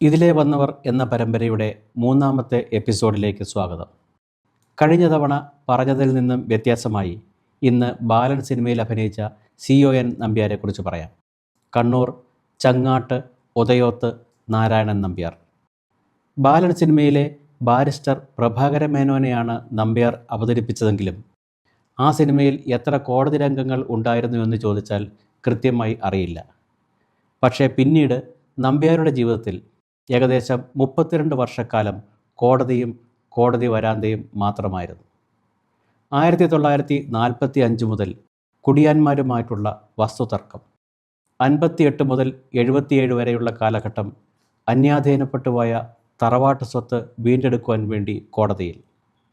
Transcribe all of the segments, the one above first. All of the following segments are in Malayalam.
ഇതിലെ വന്നവർ എന്ന പരമ്പരയുടെ മൂന്നാമത്തെ എപ്പിസോഡിലേക്ക് സ്വാഗതം. കഴിഞ്ഞ തവണ പറഞ്ഞതിൽ നിന്നും വ്യത്യാസമായി ഇന്ന് ബാലൻ സിനിമയിൽ അഭിനയിച്ച സി ഒ എൻ നമ്പ്യാരെക്കുറിച്ച് പറയാം. കണ്ണൂർ ചങ്ങാട്ട് ഉദയോത്ത് നാരായണൻ നമ്പ്യാർ. ബാലൻ സിനിമയിലെ ബാരിസ്റ്റർ പ്രഭാകര മേനോനെയാണ് നമ്പ്യാർ അവതരിപ്പിച്ചതെങ്കിലും ആ സിനിമയിൽ എത്ര കോടതി രംഗങ്ങൾ ഉണ്ടായിരുന്നു എന്ന് ചോദിച്ചാൽ കൃത്യമായി അറിയില്ല. പക്ഷേ പിന്നീട് നമ്പ്യാരുടെ ജീവിതത്തിൽ ഏകദേശം മുപ്പത്തിരണ്ട് വർഷക്കാലം കോടതിയും കോടതി വരാന്തയും മാത്രമായിരുന്നു. ആയിരത്തി തൊള്ളായിരത്തി നാൽപ്പത്തി അഞ്ച് മുതൽ കുടിയാന്മാരുമായിട്ടുള്ള വസ്തുതർക്കം അൻപത്തിയെട്ട് മുതൽ എഴുപത്തിയേഴ് വരെയുള്ള കാലഘട്ടം അന്യാധീനപ്പെട്ടു പോയ തറവാട്ട് സ്വത്ത് വീണ്ടെടുക്കുവാൻ വേണ്ടി കോടതിയിൽ.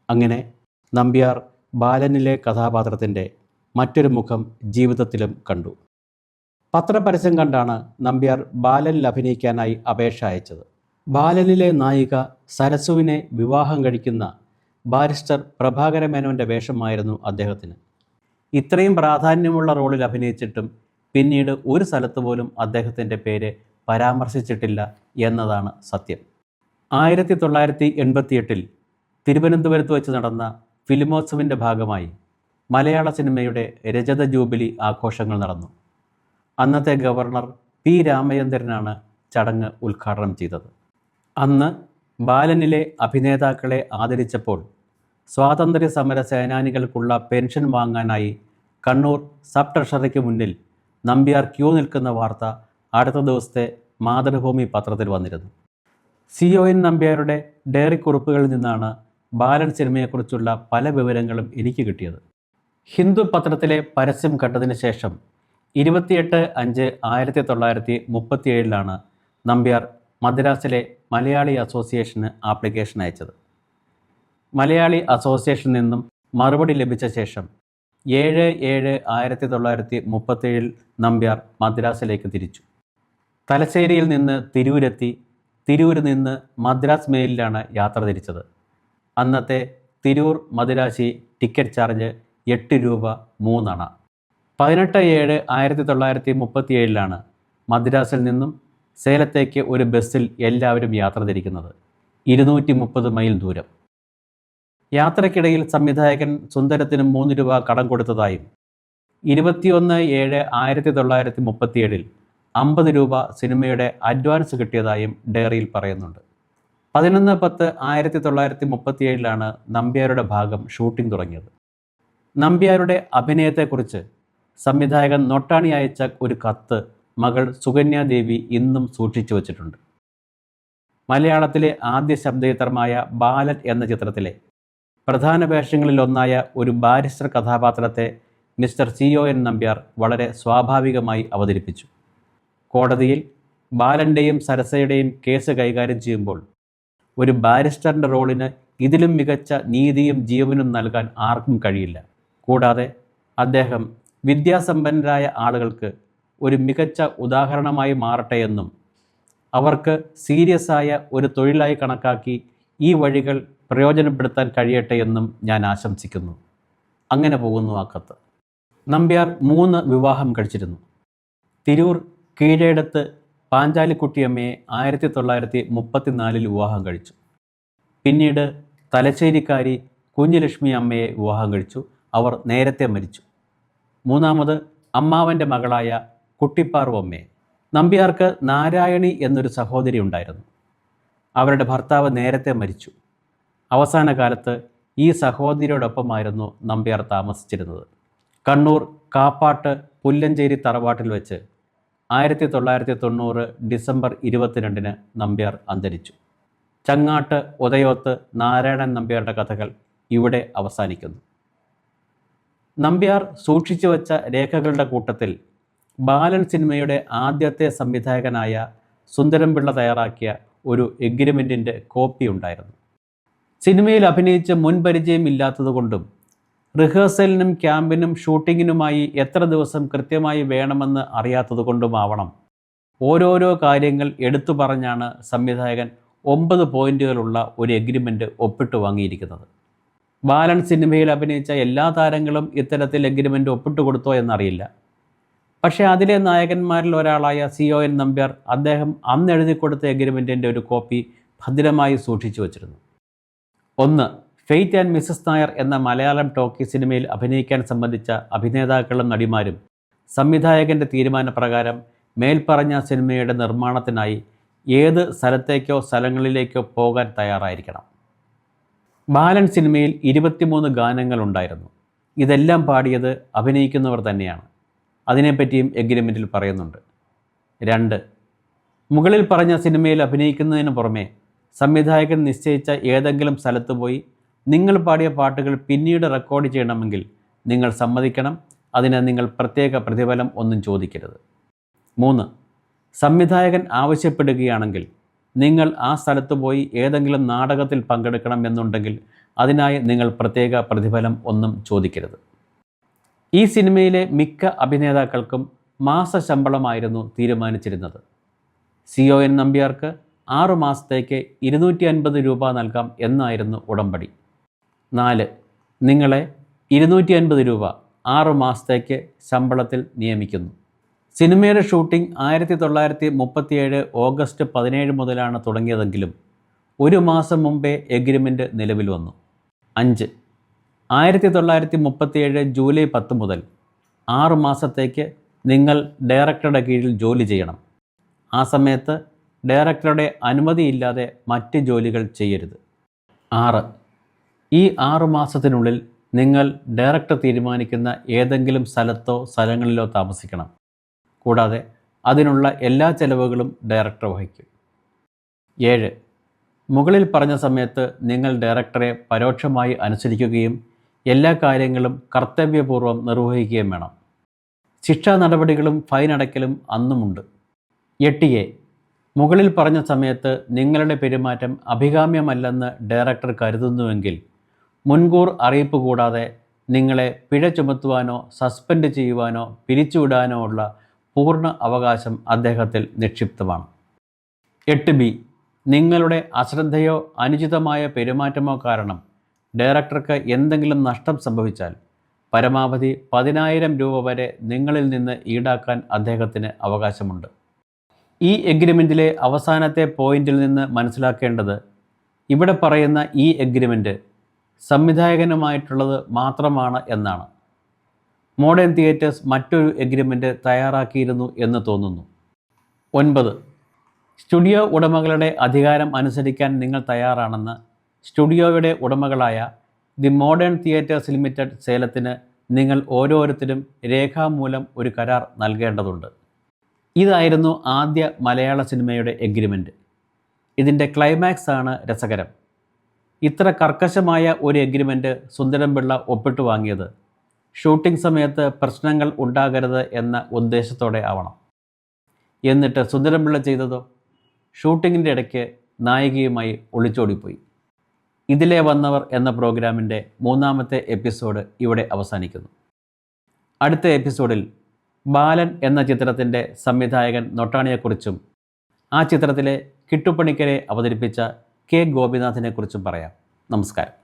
അങ്ങനെ നമ്പ്യാർ ബാലനിലെ കഥാപാത്രത്തിന്റെ മറ്റൊരു മുഖം ജീവിതത്തിലും കണ്ടു. പത്രപരസ്യം കണ്ടാണ് നമ്പ്യാർ ബാലനിൽ അഭിനയിക്കാനായി അപേക്ഷ അയച്ചത്. ബാലനിലെ നായിക സരസുവിനെ വിവാഹം കഴിക്കുന്ന ബാരിസ്റ്റർ പ്രഭാകര മേനോന്റെ വേഷമായിരുന്നു അദ്ദേഹത്തിന്. ഇത്രയും പ്രാധാന്യമുള്ള റോളിൽ അഭിനയിച്ചിട്ടും പിന്നീട് ഒരു സ്ഥലത്ത് പോലും അദ്ദേഹത്തിന്റെ പേര് പരാമർശിച്ചിട്ടില്ല എന്നതാണ് സത്യം. ആയിരത്തി തൊള്ളായിരത്തി എൺപത്തിയെട്ടിൽ തിരുവനന്തപുരത്ത് വെച്ച് നടന്ന ഫിലിമോത്സവിന്റെ ഭാഗമായി മലയാള സിനിമയുടെ രജത ജൂബിലി ആഘോഷങ്ങൾ നടന്നു. അന്നത്തെ ഗവർണർ പി രാമചന്ദ്രനാണ് ചടങ്ങ് ഉദ്ഘാടനം ചെയ്തത്. അന്ന് ബാലനിലെ അഭിനേതാക്കളെ ആദരിച്ചപ്പോൾ സ്വാതന്ത്ര്യ സമര സേനാനികൾക്കുള്ള പെൻഷൻ വാങ്ങാനായി കണ്ണൂർ സബ് ട്രഷറിക്ക് മുന്നിൽ നമ്പ്യാർ ക്യൂ നിൽക്കുന്ന വാർത്ത അടുത്ത ദിവസത്തെ മാതൃഭൂമി പത്രത്തിൽ വന്നിരുന്നു. സി ഒ എൻ നമ്പ്യാരുടെ ഡയറി കുറിപ്പുകളിൽ നിന്നാണ് ബാലൻ സിനിമയെക്കുറിച്ചുള്ള പല വിവരങ്ങളും എനിക്ക് കിട്ടിയത്. ഹിന്ദു പത്രത്തിലെ പരസ്യം കണ്ടതിന് ശേഷം ഇരുപത്തിയെട്ട് അഞ്ച് ആയിരത്തി തൊള്ളായിരത്തി മുപ്പത്തി ഏഴിലാണ് നമ്പ്യാർ മദ്രാസിലെ മലയാളി അസോസിയേഷന് ആപ്ലിക്കേഷൻ അയച്ചത്. മലയാളി അസോസിയേഷനിൽ നിന്നും മറുപടി ലഭിച്ച ശേഷം ഏഴ് ഏഴ് ആയിരത്തി തൊള്ളായിരത്തി മുപ്പത്തേഴിൽ നമ്പ്യാർ മദ്രാസിലേക്ക് തിരിച്ചു. തലശ്ശേരിയിൽ നിന്ന് തിരൂരെത്തി തിരൂരിൽ നിന്ന് മദ്രാസ് മെയിലിലാണ് യാത്ര തിരിച്ചത്. അന്നത്തെ തിരൂർ മദ്രാസി ടിക്കറ്റ് ചാർജ് എട്ട് രൂപ മൂന്നണ. പതിനെട്ട് ഏഴ് ആയിരത്തി തൊള്ളായിരത്തി മുപ്പത്തി ഏഴിലാണ് മദ്രാസിൽ നിന്നും സേലത്തേക്ക് ഒരു ബസ്സിൽ എല്ലാവരും യാത്ര തിരിക്കുന്നത്. ഇരുന്നൂറ്റി മുപ്പത് മൈൽ ദൂരം. യാത്രക്കിടയിൽ സംവിധായകൻ സുന്ദരത്തിന് മൂന്ന് രൂപ കടം കൊടുത്തതായും ഇരുപത്തിയൊന്ന് ഏഴ് ആയിരത്തി തൊള്ളായിരത്തി മുപ്പത്തിയേഴിൽ അമ്പത് രൂപ സിനിമയുടെ അഡ്വാൻസ് കിട്ടിയതായും ഡയറിയിൽ പറയുന്നുണ്ട്. പതിനൊന്ന് പത്ത് ആയിരത്തി തൊള്ളായിരത്തി മുപ്പത്തിയേഴിലാണ് നമ്പ്യാരുടെ ഭാഗം ഷൂട്ടിംഗ് തുടങ്ങിയത്. നമ്പ്യാരുടെ അഭിനയത്തെക്കുറിച്ച് സംവിധായകൻ നൊട്ടാണി അയച്ച ഒരു കത്ത് മകൾ സുകന്യാദേവി ഇന്നും സൂക്ഷിച്ചു വച്ചിട്ടുണ്ട്. മലയാളത്തിലെ ആദ്യ ശബ്ദചിത്രമായ ബാലറ്റ് എന്ന ചിത്രത്തിലെ പ്രധാന വേഷങ്ങളിലൊന്നായ ഒരു ബാരിസ്റ്റർ കഥാപാത്രത്തെ mister C O N Nambiar വളരെ സ്വാഭാവികമായി അവതരിപ്പിച്ചു. കോടതിയിൽ ബാലന്റെയും സരസയുടെയും കേസ് കൈകാര്യം ചെയ്യുമ്പോൾ ഒരു ബാരിസ്റ്ററിന്റെ റോളിന് ഇതിലും മികച്ച നീതിയും ജീവനും നൽകാൻ ആർക്കും കഴിയില്ല. കൂടാതെ അദ്ദേഹം വിദ്യാസമ്പന്നരായ ആളുകൾക്ക് ഒരു മികച്ച ഉദാഹരണമായി മാറട്ടെ എന്നും അവർക്ക് സീരിയസ് ആയ ഒരു തൊഴിലായി കണക്കാക്കി ഈ വഴികൾ പ്രയോജനപ്പെടുത്താൻ കഴിയട്ടെ എന്നും ഞാൻ ആശംസിക്കുന്നു. അങ്ങനെ പോകുന്നു ആ കത്ത്. നമ്പ്യാർ മൂന്ന് വിവാഹം കഴിച്ചിരുന്നു. തിരൂർ കീഴേടത്ത് പാഞ്ചാലിക്കുട്ടിയമ്മയെ ആയിരത്തി തൊള്ളായിരത്തി മുപ്പത്തിനാലിൽ വിവാഹം കഴിച്ചു. പിന്നീട് തലശ്ശേരിക്കാരി കുഞ്ഞുലക്ഷ്മി അമ്മയെ വിവാഹം കഴിച്ചു. അവർ നേരത്തെ മരിച്ചു. മൂന്നാമത് അമ്മാവന്റെ മകളായ കുട്ടിപ്പാറു അമ്മയെ നമ്പ്യാർക്ക് നാരായണി എന്നൊരു സഹോദരി ഉണ്ടായിരുന്നു. അവരുടെ ഭർത്താവ് നേരത്തെ മരിച്ചു. അവസാന കാലത്ത് ഈ സഹോദരിയോടൊപ്പമായിരുന്നു നമ്പ്യാർ താമസിച്ചിരുന്നത്. കണ്ണൂർ കാപ്പാട്ട് പുല്ലഞ്ചേരി തറവാട്ടിൽ വെച്ച് ആയിരത്തി തൊള്ളായിരത്തി തൊണ്ണൂറ് ഡിസംബർ ഇരുപത്തിരണ്ടിന് നമ്പ്യാർ അന്തരിച്ചു. ചങ്ങാട്ട് ഉദയോത്ത് നാരായണൻ നമ്പ്യാരുടെ കഥകൾ ഇവിടെ അവസാനിക്കുന്നു. നമ്പ്യാർ സൂക്ഷിച്ചു വച്ച രേഖകളുടെ കൂട്ടത്തിൽ ബാലൻ സിനിമയുടെ ആദ്യത്തെ സംവിധായകനായ സുന്ദരംപിള്ള തയ്യാറാക്കിയ ഒരു എഗ്രിമെന്റിന്റെ കോപ്പി ഉണ്ടായിരുന്നു. സിനിമയിൽ അഭിനയിച്ച് മുൻപരിചയം ഇല്ലാത്തതുകൊണ്ടും റിഹേഴ്സലിനും ക്യാമ്പിനും ഷൂട്ടിങ്ങിനുമായി എത്ര ദിവസം കൃത്യമായി വേണമെന്ന് അറിയാത്തതുകൊണ്ടുമാവണം ഓരോരോ കാര്യങ്ങൾ എടുത്തു പറഞ്ഞാണ് സംവിധായകൻ ഒമ്പത് പോയിന്റുകളുള്ള ഒരു എഗ്രിമെന്റ് ഒപ്പിട്ട് വാങ്ങിയിരിക്കുന്നത്. ബാലൻ സിനിമയിൽ അഭിനയിച്ച എല്ലാ താരങ്ങളും ഇത്തരത്തിൽ എഗ്രിമെന്റ് ഒപ്പിട്ട് കൊടുത്തോ എന്നറിയില്ല. പക്ഷേ അതിലെ നായകന്മാരിൽ ഒരാളായ സി ഒ എൻ നമ്പ്യാർ അദ്ദേഹം അന്ന് എഴുതി കൊടുത്ത എഗ്രിമെന്റിന്റെ ഒരു കോപ്പി ഭദ്രമായി സൂക്ഷിച്ചു വച്ചിരുന്നു. ഒന്ന് ഫെയ്റ്റ് ആൻഡ് മിസസ് നായർ എന്ന മലയാളം ടോക്കി സിനിമയിൽ അഭിനയിക്കാൻ സംബന്ധിച്ച അഭിനേതാക്കളും നടിമാരും സംവിധായകന്റെ തീരുമാനപ്രകാരം മേൽപ്പറഞ്ഞ സിനിമയുടെ നിർമ്മാണത്തിനായി ഏത് സ്ഥലത്തേക്കോ സ്ഥലങ്ങളിലേക്കോ പോകാൻ തയ്യാറായിരിക്കണം. ബാലൻ സിനിമയിൽ ഇരുപത്തിമൂന്ന് ഗാനങ്ങളുണ്ടായിരുന്നു. ഇതെല്ലാം പാടിയത് അഭിനയിക്കുന്നവർ തന്നെയാണ്. അതിനെപ്പറ്റിയും എഗ്രിമെന്റിൽ പറയുന്നുണ്ട്. രണ്ട് മുകളിൽ പറഞ്ഞ സിനിമയിൽ അഭിനയിക്കുന്നതിന് പുറമെ സംവിധായകൻ നിശ്ചയിച്ച ഏതെങ്കിലും സ്ഥലത്ത് പോയി നിങ്ങൾ പാടിയ പാട്ടുകൾ പിന്നീട് റെക്കോർഡ് ചെയ്യണമെങ്കിൽ നിങ്ങൾ സമ്മതിക്കണം. അതിന് നിങ്ങൾ പ്രത്യേക പ്രതിഫലം ഒന്നും ചോദിക്കരുത്. മൂന്ന് സംവിധായകൻ ആവശ്യപ്പെടുകയാണെങ്കിൽ നിങ്ങൾ ആ സ്ഥലത്ത് പോയി ഏതെങ്കിലും നാടകത്തിൽ പങ്കെടുക്കണം എന്നുണ്ടെങ്കിൽ അതിനായി നിങ്ങൾ പ്രത്യേക പ്രതിഫലം ഒന്നും ചോദിക്കരുത്. ഈ സിനിമയിലെ മിക്ക അഭിനേതാക്കൾക്കും മാസ ശമ്പളമായിരുന്നു തീരുമാനിച്ചിരുന്നത്. സി ഒ എൻ നമ്പ്യാർക്ക് ആറു മാസത്തേക്ക് ഇരുന്നൂറ്റി അൻപത് രൂപ നൽകാം എന്നായിരുന്നു ഉടമ്പടി. നാല് നിങ്ങളെ ഇരുന്നൂറ്റി അൻപത് രൂപ ആറു മാസത്തേക്ക് ശമ്പളത്തിൽ നിയമിക്കുന്നു. സിനിമയുടെ ഷൂട്ടിംഗ് ആയിരത്തി തൊള്ളായിരത്തി മുപ്പത്തിയേഴ് ഓഗസ്റ്റ് പതിനേഴ് മുതലാണ് തുടങ്ങിയതെങ്കിലും ഒരു മാസം മുമ്പേ എഗ്രിമെന്റ് നിലവിൽ വന്നു. അഞ്ച്. ആയിരത്തി തൊള്ളായിരത്തി മുപ്പത്തിയേഴ് ജൂലൈ പത്ത് മുതൽ ആറു മാസത്തേക്ക് നിങ്ങൾ ഡയറക്ടറുടെ കീഴിൽ ജോലി ചെയ്യണം. ആ സമയത്ത് ഡയറക്ടറുടെ അനുമതിയില്ലാതെ മറ്റ് ജോലികൾ ചെയ്യരുത്. ആറ്. ഈ ആറു മാസത്തിനുള്ളിൽ നിങ്ങൾ ഡയറക്ടർ തീരുമാനിക്കുന്ന ഏതെങ്കിലും സ്ഥലത്തോ സ്ഥലങ്ങളിലോ താമസിക്കണം. കൂടാതെ അതിനുള്ള എല്ലാ ചെലവുകളും ഡയറക്ടർ വഹിക്കും. ഏഴ് മുകളിൽ പറഞ്ഞ സമയത്ത് നിങ്ങൾ ഡയറക്ടറെ പരോക്ഷമായി അനുസരിക്കുകയും എല്ലാ കാര്യങ്ങളും കർത്തവ്യപൂർവം നിർവഹിക്കുകയും വേണം. ശിക്ഷാ നടപടികളും ഫൈൻ അടയ്ക്കലും അന്നുമുണ്ട്. എട്ട് എ മുകളിൽ പറഞ്ഞ സമയത്ത് നിങ്ങളുടെ പെരുമാറ്റം അഭികാമ്യമല്ലെന്ന് ഡയറക്ടർ കരുതുന്നുവെങ്കിൽ മുൻകൂർ അറിയിപ്പ് കൂടാതെ നിങ്ങളെ പിഴ ചുമത്തുവാനോ സസ്പെൻഡ് ചെയ്യുവാനോ പിരിച്ചുവിടാനോ ഉള്ള പൂർണ അവകാശം അദ്ദേഹത്തിൽ നിക്ഷിപ്തമാണ്. എട്ട് ബി. നിങ്ങളുടെ അശ്രദ്ധയോ അനുചിതമായ പെരുമാറ്റമോ കാരണം ഡയറക്ടർക്ക് എന്തെങ്കിലും നഷ്ടം സംഭവിച്ചാൽ പരമാവധി പതിനായിരം രൂപ വരെ നിങ്ങളിൽ നിന്ന് ഈടാക്കാൻ അദ്ദേഹത്തിന് അവകാശമുണ്ട്. ഈ എഗ്രിമെന്റിലെ അവസാനത്തെ പോയിന്റിൽ നിന്ന് മനസ്സിലാക്കേണ്ടത് ഇവിടെ പറയുന്ന ഈ എഗ്രിമെന്റ് സംവിധായകനുമായിട്ടുള്ളത് മാത്രമാണ് എന്നാണ്. മോഡേൺ തിയേറ്റേഴ്സ് മറ്റൊരു എഗ്രിമെന്റ് തയ്യാറാക്കിയിരുന്നു എന്ന് തോന്നുന്നു. ഒൻപത്. സ്റ്റുഡിയോ ഉടമകളുടെ അധികാരം അനുസരിക്കാൻ നിങ്ങൾ തയ്യാറാണെന്ന് സ്റ്റുഡിയോയുടെ ഉടമകളായ ദി മോഡേൺ തിയേറ്റേഴ്സ് ലിമിറ്റഡ് സേലത്തിന് നിങ്ങൾ ഓരോരുത്തരും രേഖാമൂലം ഒരു കരാർ നൽകേണ്ടതുണ്ട്. ഇതായിരുന്നു ആദ്യ മലയാള സിനിമയുടെ എഗ്രിമെന്റ് ഇതിന്റെ ക്ലൈമാക്സ് ആണ് രസകരം. ഇത്ര കർക്കശമായ ഒരു എഗ്രിമെന്റ് സുന്ദരംപിള്ള ഒപ്പിട്ട് വാങ്ങിയത് ഷൂട്ടിംഗ് സമയത്ത് പ്രശ്നങ്ങൾ ഉണ്ടാകരുത് എന്ന ഉദ്ദേശത്തോടെ ആവണം. എന്നിട്ട് സുന്ദരംപിള്ള ചെയ്തതോ? ഷൂട്ടിങ്ങിന്റെ ഇടയ്ക്ക് നായികയുമായി ഒളിച്ചോടിപ്പോയി. ഇതിലെ വന്നവർ എന്ന പ്രോഗ്രാമിന്റെ മൂന്നാമത്തെ എപ്പിസോഡ് ഇവിടെ അവസാനിക്കുന്നു. അടുത്ത എപ്പിസോഡിൽ ബാലൻ എന്ന ചിത്രത്തിന്റെ സംവിധായകൻ നൊട്ടാണിയെക്കുറിച്ചും ആ ചിത്രത്തിലെ കിട്ടുപ്പണിക്കരെ അവതരിപ്പിച്ച കെ ഗോപിനാഥിനെക്കുറിച്ചും പറയാം. നമസ്കാരം.